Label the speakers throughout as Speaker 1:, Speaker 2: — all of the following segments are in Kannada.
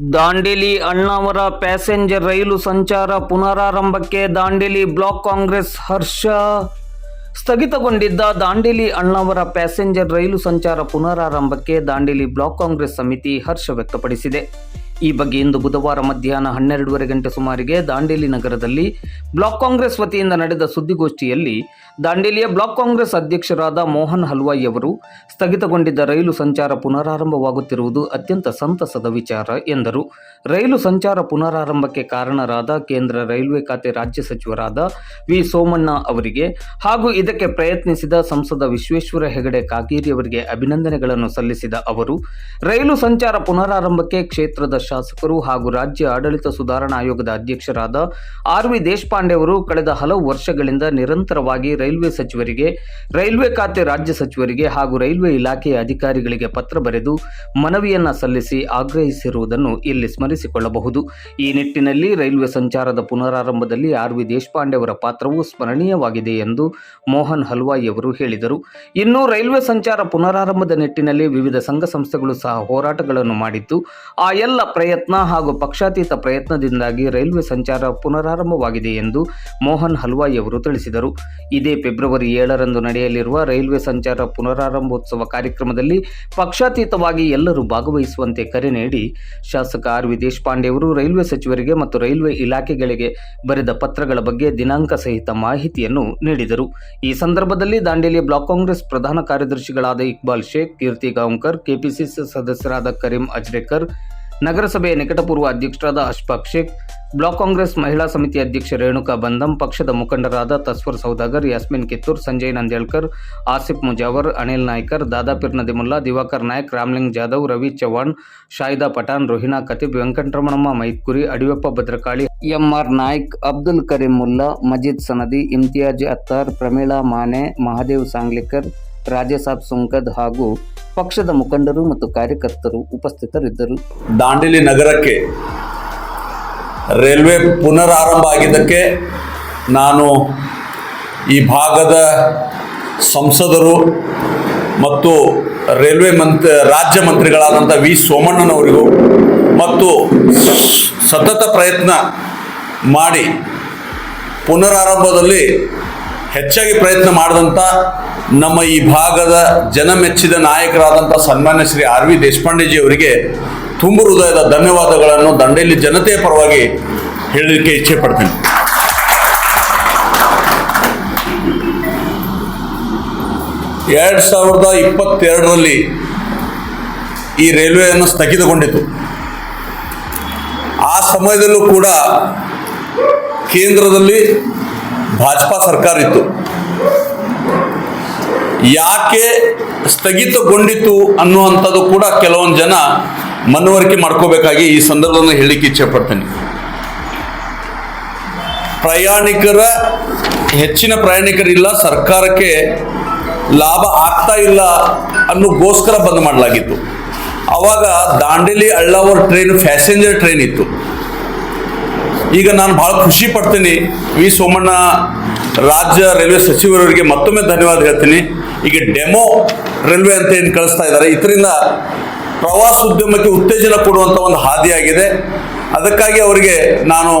Speaker 1: ದಾಂಡೇಲಿ ಅಣ್ಣಾವರ ಪ್ಯಾಸೆಂಜರ್ ರೈಲು ಸಂಚಾರ ಪುನರಾರಂಭಕ್ಕೆ ದಾಂಡೇಲಿ ಬ್ಲಾಕ್ ಕಾಂಗ್ರೆಸ್ ಹರ್ಷ ಸ್ಥಗಿತಗೊಂಡಿದ್ದ ದಾಂಡೇಲಿ ಅಣ್ಣಾವರ ಪ್ಯಾಸೆಂಜರ್ ರೈಲು ಸಂಚಾರ ಪುನರಾರಂಭಕ್ಕೆ ದಾಂಡೇಲಿ ಬ್ಲಾಕ್ ಕಾಂಗ್ರೆಸ್ ಸಮಿತಿ ಹರ್ಷ ವ್ಯಕ್ತಪಡಿಸಿದೆ. ಈ ಬಗ್ಗೆ ಇಂದು ಬುಧವಾರ ಮಧ್ಯಾಹ್ನ ಹನ್ನೆರಡೂವರೆ ಗಂಟೆ ಸುಮಾರಿಗೆ ದಾಂಡೇಲಿ ನಗರದಲ್ಲಿ ಬ್ಲಾಕ್ ಕಾಂಗ್ರೆಸ್ ವತಿಯಿಂದ ನಡೆದ ಸುದ್ದಿಗೋಷ್ಠಿಯಲ್ಲಿ ದಾಂಡೇಲಿಯ ಬ್ಲಾಕ್ ಕಾಂಗ್ರೆಸ್ ಅಧ್ಯಕ್ಷರಾದ ಮೋಹನ್ ಹಲ್ವಾಯಿ ಅವರು ಸ್ಥಗಿತಗೊಂಡಿದ್ದ ರೈಲು ಸಂಚಾರ ಪುನರಾರಂಭವಾಗುತ್ತಿರುವುದು ಅತ್ಯಂತ ಸಂತಸದ ವಿಚಾರ ಎಂದರು. ರೈಲು ಸಂಚಾರ ಪುನರಾರಂಭಕ್ಕೆ ಕಾರಣರಾದ ಕೇಂದ್ರ ರೈಲ್ವೆ ಖಾತೆ ರಾಜ್ಯ ಸಚಿವರಾದ ವಿ ಸೋಮಣ್ಣ ಅವರಿಗೆ ಹಾಗೂ ಇದಕ್ಕೆ ಪ್ರಯತ್ನಿಸಿದ ಸಂಸದ ವಿಶ್ವೇಶ್ವರ ಹೆಗಡೆ ಕಾಗೇರಿ ಅವರಿಗೆ ಅಭಿನಂದನೆಗಳನ್ನು ಸಲ್ಲಿಸಿದ ಅವರು, ರೈಲು ಸಂಚಾರ ಪುನರಾರಂಭಕ್ಕೆ ಕ್ಷೇತ್ರದ ಶಾಸಕರು ಹಾಗೂ ರಾಜ್ಯ ಆಡಳಿತ ಸುಧಾರಣಾ ಆಯೋಗದ ಅಧ್ಯಕ್ಷರಾದ ಆರ್ ವಿ ದೇಶಪಾಂಡೆ ಅವರು ಕಳೆದ ಹಲವು ವರ್ಷಗಳಿಂದ ನಿರಂತರವಾಗಿ ರೈಲ್ವೆ ಸಚಿವರಿಗೆ, ರೈಲ್ವೆ ಖಾತೆ ರಾಜ್ಯ ಸಚಿವರಿಗೆ ಹಾಗೂ ರೈಲ್ವೆ ಇಲಾಖೆಯ ಅಧಿಕಾರಿಗಳಿಗೆ ಪತ್ರ ಬರೆದು ಮನವಿಯನ್ನ ಸಲ್ಲಿಸಿ ಆಗ್ರಹಿಸಿರುವುದನ್ನು ಇಲ್ಲಿ ಸ್ಮರಿಸಿಕೊಳ್ಳಬಹುದು. ಈ ನಿಟ್ಟಿನಲ್ಲಿ ರೈಲ್ವೆ ಸಂಚಾರದ ಪುನರಾರಂಭದಲ್ಲಿ ಆರ್ ವಿ ದೇಶಪಾಂಡೆ ಅವರ ಪಾತ್ರವು ಸ್ಮರಣೀಯವಾಗಿದೆ ಎಂದು ಮೋಹನ್ ಹಲ್ವಾಯಿ ಅವರು ಹೇಳಿದರು. ಇನ್ನು ರೈಲ್ವೆ ಸಂಚಾರ ಪುನರಾರಂಭದ ನಿಟ್ಟಿನಲ್ಲಿ ವಿವಿಧ ಸಂಘ ಸಂಸ್ಥೆಗಳು ಸಹ ಹೋರಾಟಗಳನ್ನು ಮಾಡಿದ್ದು, ಆ ಎಲ್ಲ ಪ್ರಯತ್ನ ಹಾಗೂ ಪಕ್ಷಾತೀತ ಪ್ರಯತ್ನದಿಂದಾಗಿ ರೈಲ್ವೆ ಸಂಚಾರ ಪುನರಾರಂಭವಾಗಿದೆ ಎಂದು ಮೋಹನ್ ಹಲ್ವಾಯಿ ಅವರು ತಿಳಿಸಿದರು. ಇದೇ ಫೆಬ್ರವರಿ ಏಳರಂದು ನಡೆಯಲಿರುವ ರೈಲ್ವೆ ಸಂಚಾರ ಪುನರಾರಂಭೋತ್ಸವ ಕಾರ್ಯಕ್ರಮದಲ್ಲಿ ಪಕ್ಷಾತೀತವಾಗಿ ಎಲ್ಲರೂ ಭಾಗವಹಿಸುವಂತೆ ಕರೆ ನೀಡಿ, ಶಾಸಕ ಆರ್. ವಿ. ದೇಶಪಾಂಡೆಯವರು ರೈಲ್ವೆ ಸಚಿವರಿಗೆ ಮತ್ತು ರೈಲ್ವೆ ಇಲಾಖೆಗಳಿಗೆ ಬರೆದ ಪತ್ರಗಳ ಬಗ್ಗೆ ದಿನಾಂಕ ಸಹಿತ ಮಾಹಿತಿಯನ್ನು ನೀಡಿದರು. ಈ ಸಂದರ್ಭದಲ್ಲಿ ದಾಂಡೇಲಿ ಬ್ಲಾಕ್ ಕಾಂಗ್ರೆಸ್ ಪ್ರಧಾನ ಕಾರ್ಯದರ್ಶಿಗಳಾದ ಇಕ್ಬಾಲ್ ಶೇಖ್, ಕೀರ್ತಿ ಗಾಂವ್ಕರ್, ಕೆಪಿಸಿಸಿ ಸದಸ್ಯರಾದ ಕರೀಂ ಅಜ್ರೇಕರ್ ನಗರಸಭೆಯ ನಿಕಟಪೂರ್ವ ಅಧ್ಯಕ್ಷರಾದ ಅಶ್ಫಾಕ್ ಶೇಖ್, ಬ್ಲಾಕ್ ಕಾಂಗ್ರೆಸ್ ಮಹಿಳಾ ಸಮಿತಿ ಅಧ್ಯಕ್ಷ ರೇಣುಕಾ ಬಂದಂ ಪಕ್ಷದ ಮುಖಂಡರಾದ ತಸ್ವರ್ ಸೌದಾಗರ್, ಯಾಸ್ಮಿನ್ ಕಿತ್ತೂರ್, ಸಂಜಯ್ ನಂದೇಳ್ಕರ್ ಆಸಿಫ್ ಮುಜಾವರ್, ಅನಿಲ್ ನಾಯ್ಕರ್, ದಾದಾಪೀರ್ ನದಿಮುಲ್ಲಾ, ದಿವಾಕರ್ ನಾಯಕ್, ರಾಮ್ಲಿಂಗ್ ಜಾಧವ್, ರವಿ ಚೌಹಾಣ್ ಶಾಯಿದಾ ಪಠಾಣ್, ರೋಹಿನಾ ಖತೀಬ್, ವೆಂಕಟರಮಣಮ್ಮ ಮೈತ್ಕುರಿ ಅಡಿಯಪ್ಪ ಭದ್ರಕಾಳಿ, ಎಂಆರ್ ನಾಯ್ಕ್, ಅಬ್ದುಲ್ ಕರೀಂ ಮುಲ್ಲಾ, ಮಜೀದ್ ಸನದಿ, ಇಮ್ತಿಯಾಜ್ ಅತ್ತಾರ್, ಪ್ರಮೀಳಾ ಮಾನೆ, ಮಹಾದೇವ್ ಸಾಂಗ್ಲಿಕರ್ ರಾಜಸಾಬ್ ಸುಂಕದ್ ಹಾಗೂ ಪಕ್ಷದ ಮುಖಂಡರು ಮತ್ತು ಕಾರ್ಯಕರ್ತರು ಉಪಸ್ಥಿತರಿದ್ದರು.
Speaker 2: ದಾಂಡೇಲಿ ನಗರಕ್ಕೆ ರೈಲ್ವೆ ಪುನರಾರಂಭ ಆಗಿದ್ದಕ್ಕೆ ನಾನು ಈ ಭಾಗದ ಸಂಸದರು ಮತ್ತು ರೈಲ್ವೆ ಮಂತ್, ರಾಜ್ಯ ಮಂತ್ರಿಗಳಾದಂಥ ವಿ ಸೋಮಣ್ಣನವರಿಗೂ ಮತ್ತು ಸತತ ಪ್ರಯತ್ನ ಮಾಡಿ ಪುನರಾರಂಭದಲ್ಲಿ ಹೆಚ್ಚಾಗಿ ಪ್ರಯತ್ನ ಮಾಡಿದಂಥ ನಮ್ಮ ಈ ಭಾಗದ ಜನ ಮೆಚ್ಚಿದ ನಾಯಕರಾದಂಥ ಸನ್ಮಾನ್ಯ ಶ್ರೀ ಆರ್ ವಿ ದೇಶಪಾಂಡೆಜಿ ಅವರಿಗೆ ತುಂಬು ಹೃದಯದ ಧನ್ಯವಾದಗಳನ್ನು ದಂಡೇಲಿ ಜನತೆಯ ಪರವಾಗಿ ಹೇಳಲಿಕ್ಕೆ ಇಚ್ಛೆ ಪಡ್ತೇನೆ. ಎರಡು ಸಾವಿರದ ಇಪ್ಪತ್ತೆರಡರಲ್ಲಿ ಈ ರೈಲ್ವೆಯನ್ನು ಸ್ಥಗಿತಗೊಂಡಿತು. ಆ ಸಮಯದಲ್ಲೂ ಕೂಡ ಕೇಂದ್ರದಲ್ಲಿ ಭಾಜಪಾ ಸರ್ಕಾರ ಇತ್ತು. ಯಾಕೆ ಸ್ಥಗಿತಗೊಂಡಿತು ಅನ್ನುವಂಥದ್ದು ಕೂಡ ಕೆಲವೊಂದು ಜನ ಮನವರಿಕೆ ಮಾಡ್ಕೋಬೇಕಾಗಿ ಈ ಸಂದರ್ಭದಲ್ಲಿ ಹೇಳಲಿಕ್ಕೆ ಇಚ್ಛೆ ಪಡ್ತೇನೆ. ಪ್ರಯಾಣಿಕರ, ಹೆಚ್ಚಿನ ಪ್ರಯಾಣಿಕರಿಲ್ಲ, ಸರ್ಕಾರಕ್ಕೆ ಲಾಭ ಆಗ್ತಾ ಇಲ್ಲ ಅನ್ನೋಗೋಸ್ಕರ ಬಂದ್ ಮಾಡಲಾಗಿತ್ತು. ಅವಾಗ ದಾಂಡೇಲಿ ಅಳ್ಳಾವರ್ ಟ್ರೈನ್ ಪ್ಯಾಸೆಂಜರ್ ಟ್ರೈನ್ ಇತ್ತು. ಈಗ ನಾನು ಬಹಳ ಖುಷಿ ಪಡ್ತೀನಿ. ವಿ ಸೋಮಣ್ಣ ರಾಜ್ಯ ರೈಲ್ವೆ ಸಚಿವರವರಿಗೆ ಮತ್ತೊಮ್ಮೆ ಧನ್ಯವಾದ ಹೇಳ್ತೀನಿ. ಈಗ ಡೆಮೋ ರೈಲ್ವೆ ಅಂತ ಏನು ಕಳಿಸ್ತಾ ಇದ್ದಾರೆ. ಇದರಿಂದ ಪ್ರವಾಸೋದ್ಯಮಕ್ಕೆ ಉತ್ತೇಜನ ಕೊಡುವಂಥ ಒಂದು ಹಾದಿಯಾಗಿದೆ. ಅದಕ್ಕಾಗಿ ಅವರಿಗೆ ನಾನು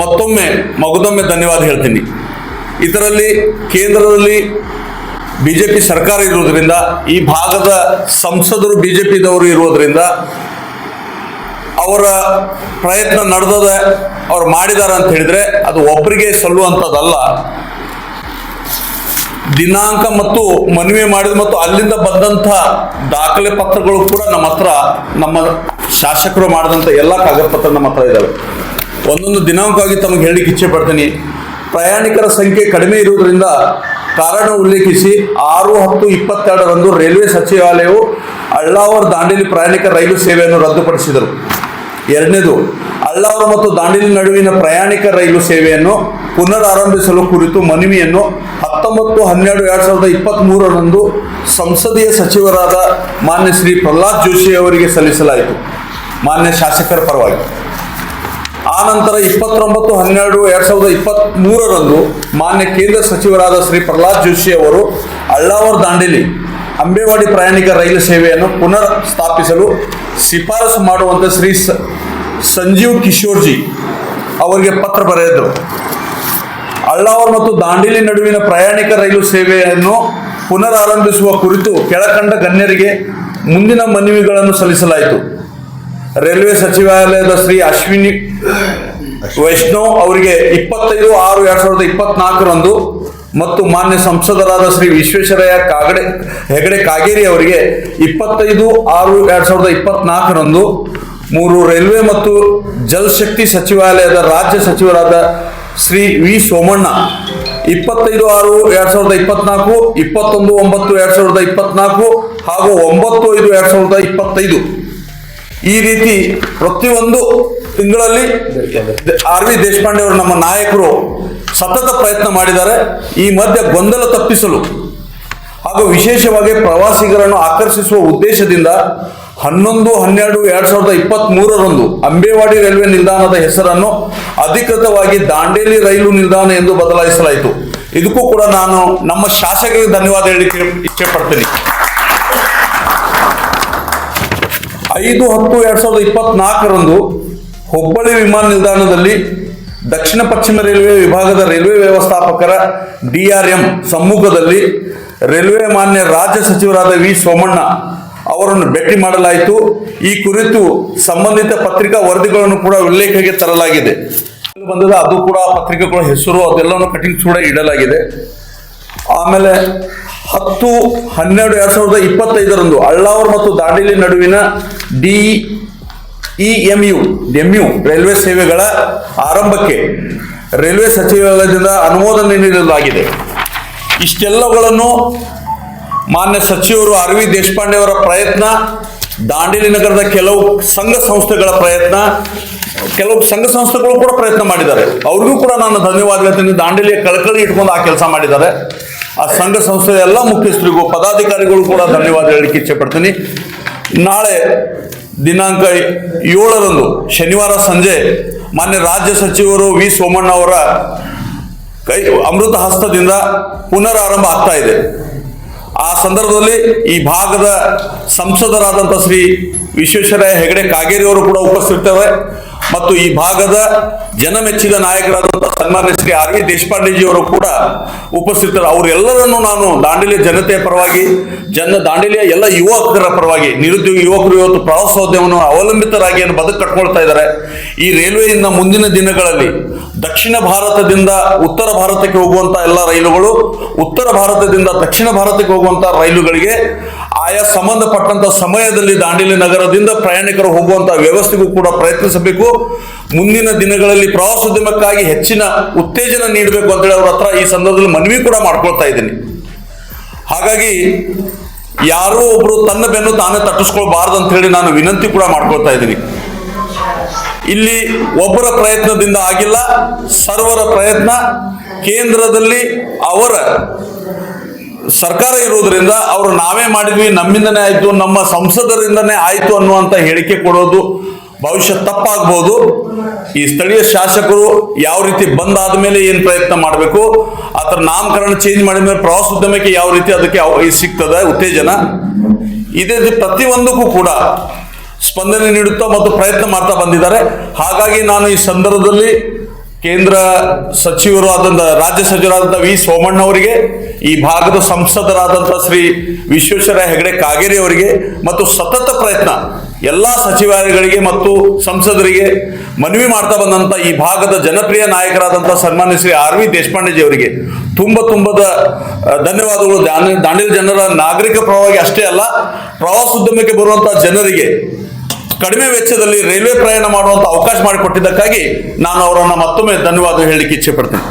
Speaker 2: ಮತ್ತೊಮ್ಮೆ ಮಗದೊಮ್ಮೆ ಧನ್ಯವಾದ ಹೇಳ್ತೀನಿ. ಇದರಲ್ಲಿ ಕೇಂದ್ರದಲ್ಲಿ ಬಿ ಜೆ ಪಿ ಸರ್ಕಾರ ಇರುವುದರಿಂದ, ಈ ಭಾಗದ ಸಂಸದರು ಬಿ ಜೆ ಪಿದವರು ಇರುವುದರಿಂದ ಅವರ ಪ್ರಯತ್ನ ನಡೆದದೆ ಅವ್ರು ಮಾಡಿದ್ದಾರೆ ಅಂತ ಹೇಳಿದ್ರೆ ಅದು ಒಬ್ಬರಿಗೆ ಸಲ್ಲುವಂಥದ್ದಲ್ಲ ದಿನಾಂಕ ಮತ್ತು ಮನವಿ ಮಾಡಿದ ಮತ್ತು ಅಲ್ಲಿಂದ ಬಂದಂಥ ದಾಖಲೆ ಪತ್ರಗಳು ಕೂಡ ನಮ್ಮ ಹತ್ರ, ನಮ್ಮ ಶಾಸಕರು ಮಾಡಿದಂಥ ಎಲ್ಲ ಕಾಗದ ಪತ್ರ ನಮ್ಮ ಹತ್ರ ಇದ್ದಾವೆ ಒಂದೊಂದು ದಿನಾಂಕವಾಗಿ ತಮಗೆ ಹೇಳಿಕ್ಕೆ ಇಚ್ಛೆ ಪಡ್ತೀನಿ. ಪ್ರಯಾಣಿಕರ ಸಂಖ್ಯೆ ಕಡಿಮೆ ಇರುವುದರಿಂದ ಕಾರಣ ಉಲ್ಲೇಖಿಸಿ ಆರು ಹತ್ತು ಇಪ್ಪತ್ತೆರಡರಂದು ರೈಲ್ವೆ ಸಚಿವಾಲಯವು ಅಳ್ಳಾವರ್ ದಾಂಡೇಲಿ ಪ್ರಯಾಣಿಕ ರೈಲು ಸೇವೆಯನ್ನು ರದ್ದುಪಡಿಸಿದರು. ಎರಡನೇದು ಅಳ್ಳಾವರ ಮತ್ತು ದಾಂಡೇಲಿ ನಡುವಿನ ಪ್ರಯಾಣಿಕ ರೈಲು ಸೇವೆಯನ್ನು ಪುನರಾರಂಭಿಸಲು ಕುರಿತು ಮನವಿಯನ್ನು ಹತ್ತೊಂಬತ್ತು ಹನ್ನೆರಡು ಎರಡ್ ಸಾವಿರದ ಇಪ್ಪತ್ತ್ ಮೂರರಂದು ಸಂಸದೀಯ ಸಚಿವರಾದ ಮಾನ್ಯ ಶ್ರೀ ಪ್ರಹ್ಲಾದ್ ಜೋಶಿ ಅವರಿಗೆ ಸಲ್ಲಿಸಲಾಯಿತು. ಮಾನ್ಯ ಶಾಸಕರ ಪರವಾಗಿ. ಆ ನಂತರ ಇಪ್ಪತ್ತೊಂಬತ್ತು ಹನ್ನೆರಡು ಎರಡ್ ಸಾವಿರದ ಇಪ್ಪತ್ತ್ ಮೂರರಂದು ಮಾನ್ಯ ಕೇಂದ್ರ ಸಚಿವರಾದ ಶ್ರೀ ಪ್ರಹ್ಲಾದ್ ಜೋಶಿ ಅವರು ಅಳ್ಳಾವರ್ ದಾಂಡೇಲಿ ಅಂಬೇವಾಡಿ ಪ್ರಯಾಣಿಕ ರೈಲು ಸೇವೆಯನ್ನು ಪುನರ್ ಸ್ಥಾಪಿಸಲು ಶಿಫಾರಸು ಮಾಡುವಂತೆ ಶ್ರೀ ಸಂಜೀವ್ ಕಿಶೋರ್ಜಿ ಅವರಿಗೆ ಪತ್ರ ಬರೆದರು ಅಳ್ಳಾವರ್ ಮತ್ತು ದಾಂಡೇಲಿ ನಡುವಿನ ಪ್ರಯಾಣಿಕ ರೈಲು ಸೇವೆಯನ್ನು ಪುನರಾರಂಭಿಸುವ ಕುರಿತು ಕೆಳಕಂಡ ಗಣ್ಯರಿಗೆ ಮುಂದಿನ ಮನವಿಗಳನ್ನು ಸಲ್ಲಿಸಲಾಯಿತು. ರೈಲ್ವೆ ಸಚಿವಾಲಯದ ಶ್ರೀ ಅಶ್ವಿನಿ ವೈಷ್ಣವ್ ಅವರಿಗೆ ಇಪ್ಪತ್ತೈದು ಆರು ಎರಡ್ ಸಾವಿರದ ಇಪ್ಪತ್ನಾಲ್ಕರಂದು ಮತ್ತು ಮಾನ್ಯ ಸಂಸದರಾದ ಶ್ರೀ ವಿಶ್ವೇಶ್ವರಯ್ಯ ಕಾಗಡೆ, ಹೆಗಡೆ ಕಾಗೇರಿ ಅವರಿಗೆ ಇಪ್ಪತ್ತೈದು ಆರು ಎರಡ್ ಸಾವಿರದ ಇಪ್ಪತ್ನಾಲ್ಕರಂದು ಮೂರು ರೈಲ್ವೆ ಮತ್ತು ಜಲಶಕ್ತಿ ಸಚಿವಾಲಯದ ರಾಜ್ಯ ಸಚಿವರಾದ ಶ್ರೀ ವಿ ಸೋಮಣ್ಣ. ಇಪ್ಪತ್ತೈದು ಆರು ಎರಡ್ ಸಾವಿರದ ಇಪ್ಪತ್ನಾಲ್ಕು, ಇಪ್ಪತ್ತೊಂದು ಒಂಬತ್ತು ಎರಡ್ ಸಾವಿರದ ಇಪ್ಪತ್ನಾಲ್ಕು ಹಾಗೂ ಒಂಬತ್ತು ಐದು ಎರಡ್ ಸಾವಿರದ ಇಪ್ಪತ್ತೈದು. ಈ ರೀತಿ ಪ್ರತಿಯೊಂದು ತಿಂಗಳಲ್ಲಿ ಆರ್ ವಿ ದೇಶಪಾಂಡೆ ಅವರು ನಮ್ಮ ನಾಯಕರು ಸತತ ಪ್ರಯತ್ನ ಮಾಡಿದ್ದಾರೆ. ಈ ಮಧ್ಯೆ ಗೊಂದಲ ತಪ್ಪಿಸಲು ಹಾಗೂ ವಿಶೇಷವಾಗಿ ಪ್ರವಾಸಿಗರನ್ನು ಆಕರ್ಷಿಸುವ ಉದ್ದೇಶದಿಂದ ಹನ್ನೊಂದು, ಹನ್ನೆರಡು, ಎರಡ್ ಸಾವಿರದ ಇಪ್ಪತ್ತ್ ಮೂರರಂದು ಅಂಬೇವಾಡಿ ರೈಲ್ವೆ ನಿಲ್ದಾಣದ ಹೆಸರನ್ನು ಅಧಿಕೃತವಾಗಿ ದಾಂಡೇಲಿ ರೈಲು ನಿಲ್ದಾಣ ಎಂದು ಬದಲಾಯಿಸಲಾಯಿತು. ಇದಕ್ಕೂ ಕೂಡ ನಾನು ನಮ್ಮ ಶಾಸಕರಿಗೆ ಧನ್ಯವಾದ ಹೇಳಿಕೆ ಇಚ್ಛೆ ಪಡ್ತೀನಿ ಐದು, ಹತ್ತು, ಎರಡ್ ಸಾವಿರದ ಇಪ್ಪತ್ನಾಲ್ಕರಂದು ಹುಬ್ಬಳ್ಳಿ ವಿಮಾನ ನಿಲ್ದಾಣದಲ್ಲಿ ದಕ್ಷಿಣ ಪಶ್ಚಿಮ ರೈಲ್ವೆ ವಿಭಾಗದ ರೈಲ್ವೆ ವ್ಯವಸ್ಥಾಪಕರ ಡಿಆರ್ಎಂ ಸಮ್ಮುಖದಲ್ಲಿ ರೈಲ್ವೆ ಮಾನ್ಯ ರಾಜ್ಯ ಸಚಿವರಾದ ವಿ ಸೋಮಣ್ಣ ಅವರನ್ನು ಭೇಟಿ ಮಾಡಲಾಯಿತು. ಈ ಕುರಿತು ಸಂಬಂಧಿತ ಪತ್ರಿಕಾ ವರದಿಗಳನ್ನು ಕೂಡ ಉಲ್ಲೇಖಕ್ಕೆ ತರಲಾಗಿದೆ. ಬಂದದ ಅದು ಕೂಡ ಪತ್ರಿಕೆಗಳ ಹೆಸರು, ಅದೆಲ್ಲವನ್ನು ಕಟಿಂಗ್ಸ್ ಕೂಡ ಇಡಲಾಗಿದೆ. ಆಮೇಲೆ ಹತ್ತು ಹನ್ನೆರಡು ಎರಡ್ ಸಾವಿರದ ಇಪ್ಪತ್ತೈದರಂದು ಅಳ್ಳಾವರ್ ಮತ್ತು ದಾಂಡೇಲಿ ನಡುವಿನ D E M U railway railway ಸೇವೆಗಳ ಆರಂಭಕ್ಕೆ ರೈಲ್ವೆ ಸಚಿವಾಲಯದಿಂದ ಅನುಮೋದನೆ ನೀಡಲಾಗಿದೆ. ಇಷ್ಟೆಲ್ಲಗಳನ್ನು ಮಾನ್ಯ ಸಚಿವರು ಆರ್ ವಿ ದೇಶಪಾಂಡೆ ಅವರ ಪ್ರಯತ್ನ, ದಾಂಡೇಲಿ ನಗರದ ಕೆಲವು ಸಂಘ ಸಂಸ್ಥೆಗಳ ಪ್ರಯತ್ನ, ಕೆಲವು ಸಂಘ ಸಂಸ್ಥೆಗಳು ಕೂಡ ಪ್ರಯತ್ನ ಮಾಡಿದ್ದಾರೆ. ಅವ್ರಿಗೂ ಕೂಡ ನಾನು ಧನ್ಯವಾದ ಹೇಳ್ತೀನಿ. ದಾಂಡೇಲಿಯ ಕಳಕಳಿ ಇಟ್ಕೊಂಡು ಆ ಕೆಲಸ ಮಾಡಿದ್ದಾರೆ. ಆ ಸಂಘ ಸಂಸ್ಥೆಯ ಎಲ್ಲ ಮುಖ್ಯಸ್ಥರಿಗೂ, ಪದಾಧಿಕಾರಿಗಳು ಕೂಡ ಧನ್ಯವಾದ ಹೇಳಲಿಕ್ಕೆ ಇಚ್ಛೆ ಪಡ್ತೀನಿ. ನಾಳೆ ದಿನಾಂಕ ಏಳರಂದು, ಶನಿವಾರ ಸಂಜೆ, ಮಾನ್ಯ ರಾಜ್ಯ ಸಚಿವರು ವಿ ಸೋಮಣ್ಣ ಅವರ ಕೈ ಅಮೃತ ಹಸ್ತದಿಂದ ಪುನರಾರಂಭ ಆಗ್ತಾ ಇದೆ. ಆ ಸಂದರ್ಭದಲ್ಲಿ ಈ ಭಾಗದ ಸಂಸದರಾದಂಥ ಶ್ರೀ ವಿಶ್ವೇಶ್ವರಯ್ಯ ಹೆಗಡೆ ಕಾಗೇರಿ ಅವರು ಕೂಡ ಉಪಸ್ಥಿತರಿದ್ದಾರೆ ಮತ್ತು ಈ ಭಾಗದ ಜನಮೆಚ್ಚಿದ ನಾಯಕರಾದಂಥ ಸನ್ಮಾನ್ಯ ಶ್ರೀ ಆರ್ ವಿ ದೇಶಪಾಂಡೆಜಿ ಅವರು ಕೂಡ ಉಪಸ್ಥಿತರು. ಅವರೆಲ್ಲರನ್ನು ನಾನು ದಾಂಡೇಲಿಯ ಜನತೆಯ ಪರವಾಗಿ, ಜನ ದಾಂಡೇಲಿಯ ಎಲ್ಲ ಯುವಕರ ಪರವಾಗಿ, ನಿರುದ್ಯೋಗಿ ಯುವಕರು ಇವತ್ತು ಪ್ರವಾಸೋದ್ಯಮವನ್ನು ಅವಲಂಬಿತರಾಗಿ ಏನು ಬದುಕು ಕಟ್ಕೊಳ್ತಾ ಇದ್ದಾರೆ. ಈ ರೈಲ್ವೆಯಿಂದ ಮುಂದಿನ ದಿನಗಳಲ್ಲಿ ದಕ್ಷಿಣ ಭಾರತದಿಂದ ಉತ್ತರ ಭಾರತಕ್ಕೆ ಹೋಗುವಂತ ಎಲ್ಲ ರೈಲುಗಳು, ಉತ್ತರ ಭಾರತದಿಂದ ದಕ್ಷಿಣ ಭಾರತಕ್ಕೆ ಹೋಗುವಂತ ರೈಲುಗಳಿಗೆ ಆಯಾ ಸಂಬಂಧಪಟ್ಟಂತ ಸಮಯದಲ್ಲಿ ದಾಂಡೇಲಿ ನಗರದಿಂದ ಪ್ರಯಾಣಿಕರು ಹೋಗುವಂತ ವ್ಯವಸ್ಥೆಗೂ ಕೂಡ ಪ್ರಯತ್ನಿಸಬೇಕು. ಮುಂದಿನ ದಿನಗಳಲ್ಲಿ ಪ್ರವಾಸೋದ್ಯಮಕ್ಕಾಗಿ ಹೆಚ್ಚಿನ ಉತ್ತೇಜನ ನೀಡಬೇಕು ಅಂತೇಳಿ ಅವ್ರ ಹತ್ರ ಈ ಸಂದರ್ಭದಲ್ಲಿ ಮನವಿ ಕೂಡ ಮಾಡ್ಕೊಳ್ತಾ ಇದ್ದೀನಿ. ಹಾಗಾಗಿ ಯಾರೋ ಒಬ್ರು ತನ್ನ ಬೆನ್ನು ತಾನೇ ತಟ್ಟಿಸ್ಕೊಳ್ಬಾರ್ದು ಅಂತ ಹೇಳಿ ನಾನು ವಿನಂತಿ ಕೂಡ ಮಾಡ್ಕೊಳ್ತಾ ಇದ್ದೀನಿ. ಇಲ್ಲಿ ಒಬ್ಬರ ಪ್ರಯತ್ನದಿಂದ ಆಗಿಲ್ಲ, ಸರ್ವರ ಪ್ರಯತ್ನ ಕೇಂದ್ರದಲ್ಲಿ ಅವರ ಸರ್ಕಾರ ಇರುವುದರಿಂದ ಅವರು ನಾವೇ ಮಾಡಿದ್ವಿ, ನಮ್ಮಿಂದನೇ ಆಯ್ತು, ನಮ್ಮ ಸಂಸದರಿಂದನೇ ಆಯ್ತು ಅನ್ನುವಂತ ಹೇಳಿಕೆ ಕೊಡೋದು ಭವಿಷ್ಯ ತಪ್ಪಾಗ್ಬೋದು. ಈ ಸ್ಥಳೀಯ ಶಾಸಕರು ಯಾವ ರೀತಿ ಬಂದಾದ ಆದ್ಮೇಲೆ ಏನು ಪ್ರಯತ್ನ ಮಾಡಬೇಕು ಅದರ ನಾಮಕರಣ ಚೇಂಜ್ ಮಾಡಿದ ಮೇಲೆ ಪ್ರವಾಸೋದ್ಯಮಕ್ಕೆ ಯಾವ ರೀತಿ ಅದಕ್ಕೆ ಸಿಗ್ತದೆ, ಉತ್ತೇಜನ. ಇದೇ ರೀತಿ ಪ್ರತಿಯೊಂದಕ್ಕೂ ಕೂಡ ಸ್ಪಂದನೆ ನೀಡುತ್ತಾ ಮತ್ತು ಪ್ರಯತ್ನ ಮಾಡ್ತಾ ಬಂದಿದ್ದಾರೆ. ಹಾಗಾಗಿ ನಾನು ಈ ಸಂದರ್ಭದಲ್ಲಿ ಕೇಂದ್ರ ಸಚಿವರು ಆದಂತ, ರಾಜ್ಯ ಸಚಿವರಾದಂಥ ವಿ ಸೋಮಣ್ಣ ಅವರಿಗೆ, ಈ ಭಾಗದ ಸಂಸದರಾದಂಥ ಶ್ರೀ ವಿಶ್ವೇಶ್ವರ ಹೆಗಡೆ ಕಾಗೇರಿ ಅವರಿಗೆ ಮತ್ತು ಸತತ ಪ್ರಯತ್ನ ಎಲ್ಲಾ ಸಚಿವಾಲಯಗಳಿಗೆ ಮತ್ತು ಸಂಸದರಿಗೆ ಮನವಿ ಮಾಡ್ತಾ ಬಂದಂತ ಈ ಭಾಗದ ಜನಪ್ರಿಯ ನಾಯಕರಾದಂಥ ಸನ್ಮಾನ್ಯ ಶ್ರೀ ಆರ್ ವಿ ದೇಶಪಾಂಡೆಜಿ ಅವರಿಗೆ ತುಂಬ ತುಂಬದ ಧನ್ಯವಾದಗಳು. ದಾಂಡ- ದಾಂಡೇಲಿ ಜನರ ನಾಗರಿಕ ಪರವಾಗಿ ಅಷ್ಟೇ ಅಲ್ಲ, ಪ್ರವಾಸೋದ್ಯಮಕ್ಕೆ ಬರುವಂಥ ಜನರಿಗೆ ಕಡಿಮೆ ವೆಚ್ಚದಲ್ಲಿ ರೈಲ್ವೆ ಪ್ರಯಾಣ ಮಾಡುವಂತ ಅವಕಾಶ ಮಾಡಿಕೊಟ್ಟಿದ್ದಕ್ಕಾಗಿ ನಾನು ಅವರನ್ನ ಮತ್ತೊಮ್ಮೆ ಧನ್ಯವಾದ ಹೇಳಲಿಕ್ಕೆ ಇಚ್ಛೆ ಪಡ್ತೇನೆ.